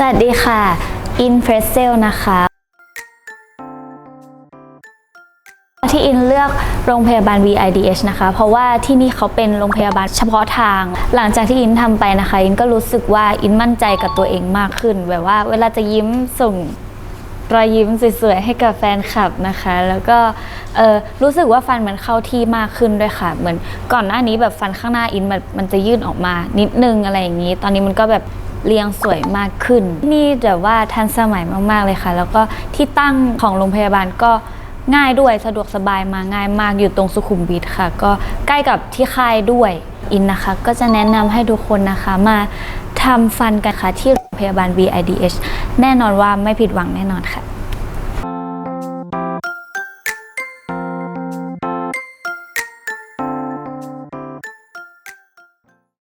สวัสดีค่ะ อินเพรสเซลนะคะ ที่อินเลือกโรงพยาบาล VIDH นะคะ เพราะว่าที่นี่เขาเป็นโรงพยาบาลเฉพาะทาง หลังจากที่อินทำไปนะคะ อินก็รู้สึกว่าอินมั่นใจกับตัวเองมากขึ้น แบบว่าเวลาจะยิ้มส่งรอยยิ้มสวยๆให้กับแฟนคลับนะคะ แล้วก็รู้สึกว่าฟันมันเข้าที่มากขึ้นด้วยค่ะ เหมือนก่อนหน้านี้แบบฟันข้างหน้าอินมันจะยื่นออกมานิดนึงอะไรอย่างนี้ ตอนนี้มันก็แบบ เรียงสวยมากขึ้น นี่แบบว่าทันสมัยมาก ๆ เลยค่ะ แล้วก็ที่ตั้งของโรงพยาบาลก็ง่ายด้วยสะดวกสบายมาง่ายมากอยู่ตรงสุขุมวิทค่ะ ก็ใกล้กับที่ค่ายด้วยอินนะคะ ก็จะแนะนำให้ทุกคนนะคะมาทำฟันกันค่ะที่โรงพยาบาล VIDH แน่นอนว่าไม่ผิดหวังแน่นอนค่ะ